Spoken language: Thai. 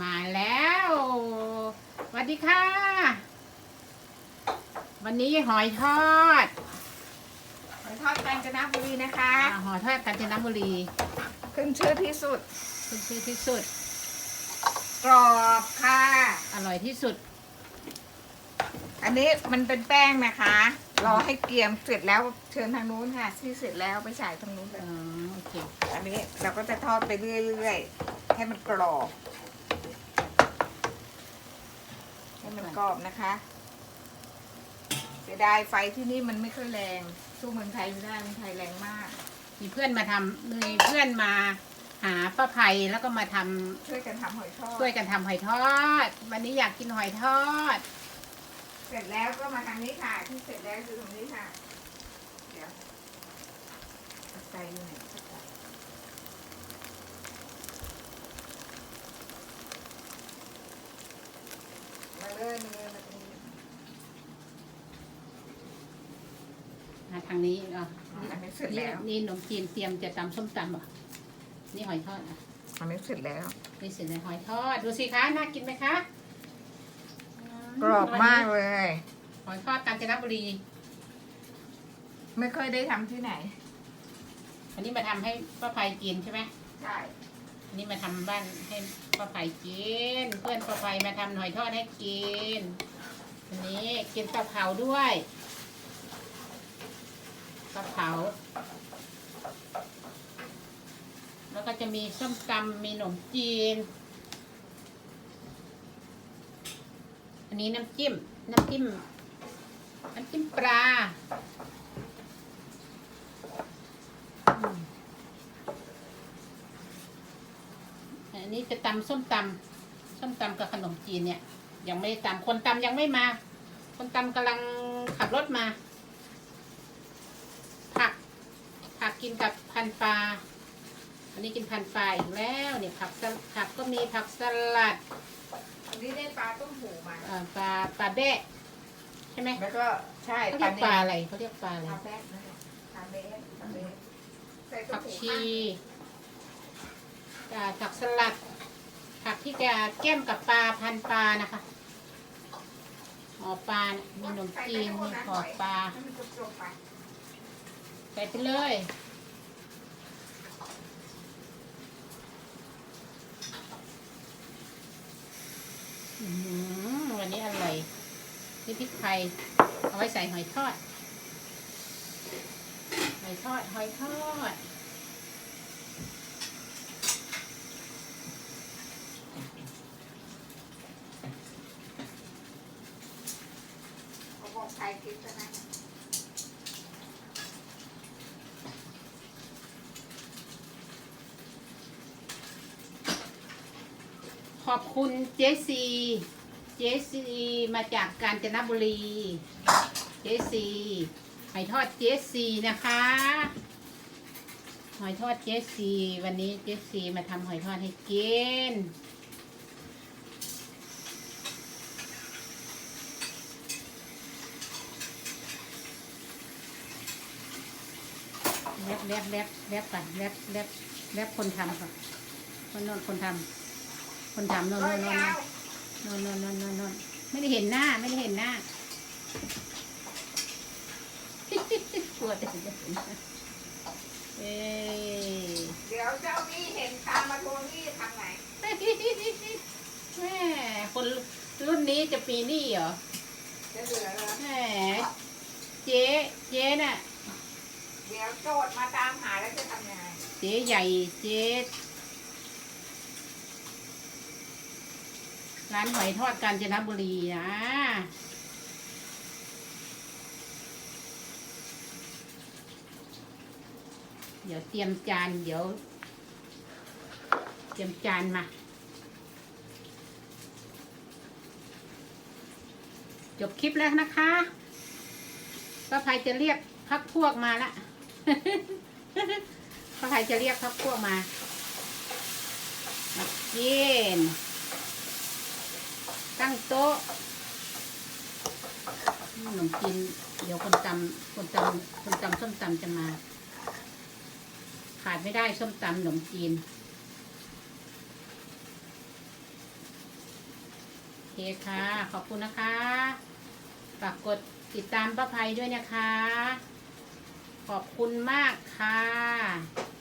มาแล้วสวัสดีค่ะ วันนี้หอยทอด หอยทอดกาญจนบุรีนะคะอ่าหอยทอดกาญจนบุรีขึ้นชื่อที่สุดขึ้นชื่อที่สุด กรอบค่ะ อร่อยที่สุด อันนี้มันเป็นแป้งนะคะ รอให้เกรียมเสร็จแล้วเชิญทางนู้นค่ะ ที่เสร็จแล้วไปฉายทางนู้นเลอ๋ยอโอเคอันนี้เราก็จะทอดไปเรื่อยๆให้มันกรอบ ให้มัน กรอบนะคะ เสียดายไฟที่นี่มันไม่ค่อยแรง สู้เมืองไทยไม่ได้เมืองไทยแรงมาก มีเพื่อนมาทำมีเพื่อนมาหาป้าภัยแล้วก็มาทำช่วยกันทำหอยทอด ช่วยกันทำหอยทอด วันนี้อยากกินหอยทอด เสร็จแล้วก็มาทางนี้ค่ะที่เสร็จแล้วคือตรงนี้ค่ะ เดี๋ยวเอาใส่อยู่ไหนสักอย่างมา เลยมาเลยมาตรงนี้มาทางนี้เนาะอันนี้เสร็จนี่แล้วนี่ขนมจีนเตรียมจะตำส้มตำเหรอนี่หอยทอดอะอันนี้เสร็จแล้ว นี่เสร็จแล้วหอยทอด ดูสิคะน่ากินไหมคะกรอบมากเลย หอยทอดกาญจนบุรี ไม่ค่อยได้ทำที่ไหนอันนี้มาทำให้ป้าภัยกินใช่ไหมใช่อั นนี้มาทำบ้านให้ป้าภัยกิน เพื่อนป้าภัยมาทำหอยทอดให้กินอันนี้กินปลาเผาด้วยปลาเผา แล้วก็จะมีส้มตำมีขนมจีน อันนี้น้ำจิ้ม น้ำจิ้ม น้ำจิ้มปลาอืมอั นนี้จะตำส้มตำส้มตำกับขนมจีนเนี่ย ยังไม่ได้ตำคนตำยังไม่มา คนตำกำลังขับรถมา ผัก ผักกินกับพันปลาอันนี้กินพันปลาอีกแล้วเนี่ยผักสลัดผักก็มีผักสลัดอันนี้ได้ปลาต้มหูมาเอ่อปลาปลาแบะใช่ไหมแล้วก็ใช่เขาปเรีลายกปลาเนอะไรเขาเรียกปลาอะไรปลาแบ๊กนั่นแหละปลาเบ๊กปลาเบ๊กใส่ต้ผัมกหูชีข้างอ่า ผักสลัด ผักที่จะแก้มกับปลาพันปลานะคะห่อปลานะมีขนมจีนมีห่อปลาให้มันจบๆไปใส่ไปเลย อื้อหือวันนี้อร่อยนี่พริกไทยเอาไว้ใส่หอยทอด หอยทอด หอยทอด เขาบอกใครคิดจะนะขอบคุณเจซี เจซีมาจากกาญจนบุรี เจซีหอยทอดเจซีนะคะหอยทอดเจซี วันนี้เจซีมาทำหอยทอดให้กิน บแลบแลบแลบก่อนแลบแลบแลบคนทำก่อนคนโนนคนทำคนทำโนนก็โนนโนนยาวโนนโนนโนนโนนโนนไม่ได้เห็นหน้าไม่ได้เห็นหน้าปวดแต่จะเห็นหน้าเอ้ยเดี๋ยวเจ้านี่เห็นตามมาทวงหนี่ทำไงแม่คนรุ่นนี้จะปีหนี้เหรอจะเหลือเลยแหมเจ๊เจ๊น่ะ เดี๋ยวโจทย์มาตามหาแล้วจะทำยังไงเจ๊ใหญ่เจ๊ร้านหอยทอดกาญจนบุรีนะเดี๋ยวเตรียมจานเดี๋ยว เตรียมจานมา จบคลิปแล้วนะคะป้าภัยจะเรียกพักพวกมาละ ถ้าไครจะเรียกทักพวกมามากินตั้งโต๊ะขนมกิน เดี๋ยวคนตำคนตำคนตำส้มตำจะมา ขาดไม่ได้ส้มตำขนมจีนเคค่ะ ขอบคุณนะคะ ฝากกดติดตามป้าภัยด้วยนะคะ ขอบคุณมากค่ะ